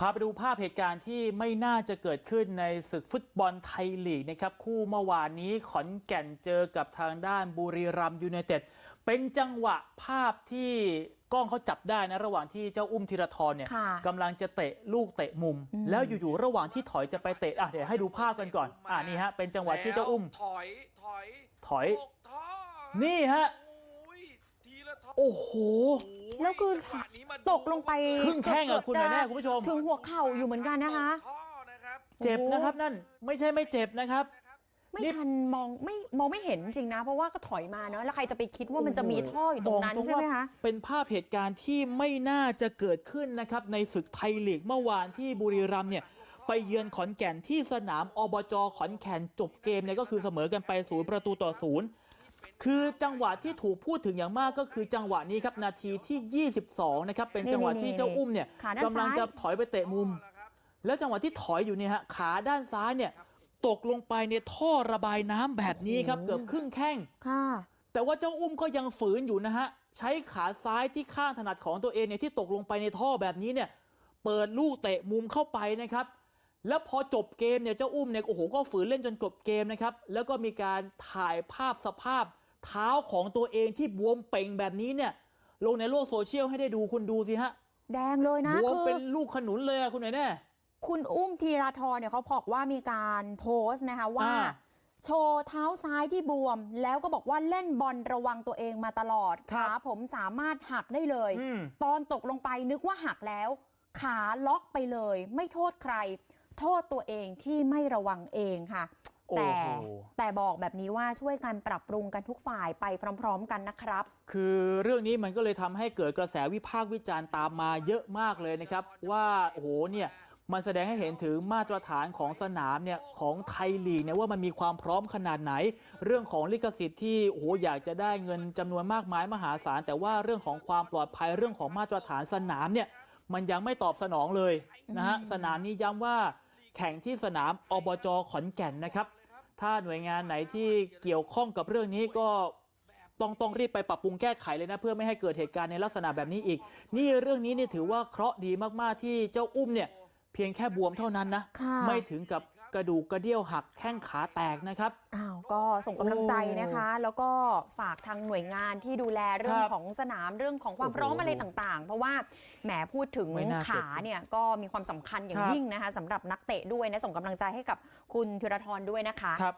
พาไปดูภาพเหตุการณ์ที่ไม่น่าจะเกิดขึ้นในศึกฟุตบอลไทยลีกนะครับ คู่เมื่อวานนี้ขอนแก่นเจอกับทางด้านบุรีรัมย์ยูไนเต็ดเป็นจังหวะภาพที่กล้องเขาจับได้นะระหว่างที่เจ้าอุ้มธีรทรเนี่ยค่ะกำลังจะเตะลูกเตะมุม แล้วอยู่ๆระหว่างที่ถอยจะไปเตะอะเดี๋ยวให้ดูภาพกันก่อน อ่านี่ฮะเป็นจังหวะที่เจ้าอุ้มถอยถอยถอยตกท่อนี่ฮะโอ้ยทีละท่อ โอ้โห แล้วคือจังหวะนี้มาดูตกลงไปครึ่งแข้งอะคุณเกืบแน่จะคุณผู้ชม ถึงหัวเข่าอยู่เหมือนกันนะคะตกท่อนะครับเจ็บนะครับนั่นไม่ใช่ไม่เจ็บนะครับ ไม่นี่ทันมองไม่มองไม่เห็นจริงนะ เพราะว่าก็ถอยมาเนาะแล้วใครจะไปคิดว่ามันจะมีท่ออยู่ตรงนั้นบอกใช่ไหมว่าคะเป็นภาพเหตุการณ์ที่ไม่น่าจะเกิดขึ้นนะครับ ในศึกไทยลีกเมื่อวานที่บุรีรัมย์เนี่ยไปเยือนขอนแก่นที่สนามอบจขอนแก่นจบเกมเนี่ยก็คือเสมอกันไปศูนย์ประตูต่อศูนย์ คือจังหวะที่ถูกพูดถึงอย่างมากก็คือจังหวะนี้ครับนาทีที่ 22 นะครับ เป็นจังหวะที่เจ้าอุ้มเนี่ยขาด้านกำลังซ้ายจะถอยไปเตะมุม แล้วจังหวะที่ถอยอยู่เนี่ยฮะขาด้านซ้ายเนี่ยตกลงไปในท่อระบายน้ำแบบนี้ครับเกือบครึ่งแข้ง ค่ะ แต่ว่าเจ้าอุ้มก็ยังฝืนอยู่นะฮะ ใช้ขาซ้ายที่ข้างถนัดของตัวเองเนี่ยที่ตกลงไปในท่อแบบนี้เนี่ย เปิดลูกเตะมุมเข้าไปนะครับ แล้วพอจบเกมเนี่ยเจ้าอุ้มเนี่ยโอ้โหก็ฝืนเล่นจนจบเกมนะครับ แล้วก็มีการถ่ายภาพสภาพ เท้าของตัวเองที่บวมเป่งแบบนี้เนี่ย ลงในโลกโซเชียลให้ได้ดูคุณดูสิฮะ แดงเลยนะบวมคือเป็นลูกขนุนเลยอะคุณไหนแน่คุณอุ้มธีราธรเนี่ยเขาบอกว่ามีการโพสต์นะคะว่า อ่า โชว์เท้าซ้ายที่บวม แล้วก็บอกว่าเล่นบอลระวังตัวเองมาตลอดครัขาบผมสามารถหักได้เลย อืม ตอนตกลงไปนึกว่าหักแล้ว ขาล็อกไปเลย ไม่โทษใคร โทษตัวเองที่ไม่ระวังเองค่ะโอ้ แต่โหแต่บอกแบบนี้ว่าช่วยกันปรับปรุงกันทุกฝ่ายไปพร้อม ๆ กันนะครับ คือเรื่องนี้มันก็เลยทำให้เกิดกระแสวิพากษ์วิจารณ์ตามมาเยอะมากเลยนะครับ ว่าโอ้โหเนี่ยมันแสดงให้เห็นถึงมาตรฐานของสนามเนี่ยของไทยลีกเนี่ยว่ามันมีความพร้อมขนาดไหน เรื่องของลิขสิทธิ์ที่โอ้โหอยากจะได้เงินจำนวนมากมายมหาศาลแต่ว่าเรื่องของความปลอดภัยเรื่องของมาตรฐานสนามเนี่ยมันยังไม่ตอบสนองเลยนะฮะสนามนี้ย้ำว่าแข่งที่สนามอบจขอนแก่นนะครับ ถ้าหน่วยงานไหนที่เกี่ยวข้องกับเรื่องนี้ก็ต้องต้องรีบไปปรับปรุงแก้ไขเลยนะ เพื่อไม่ให้เกิดเหตุการณ์ในลักษณะแบบนี้อีก นี่เรื่องนี้เนี่ยถือว่าเคราะห์ดีมากๆที่เจ้าอุ้มเนี่ยเพียงแค่บวมเท่านั้นนะค่ะไม่ถึงกับ กระดูกกระเดี่ยวหักแข้งขาแตกนะครับ อ้าวก็ส่งกำลังใจนะคะ แล้วก็ฝากทางหน่วยงานที่ดูแลเรื่องครับของสนามเรื่องของความโอ้โหพร้อมอะไรต่างๆ เพราะว่าแหมพูดถึงไม่น่าเกิดขาเนี่ยก็มีความสำคัญอย่างครับ ยิ่งนะคะสำหรับนักเตะด้วยนะส่งกำลังใจให้กับคุณธีรทรด้วยนะคะ ครับ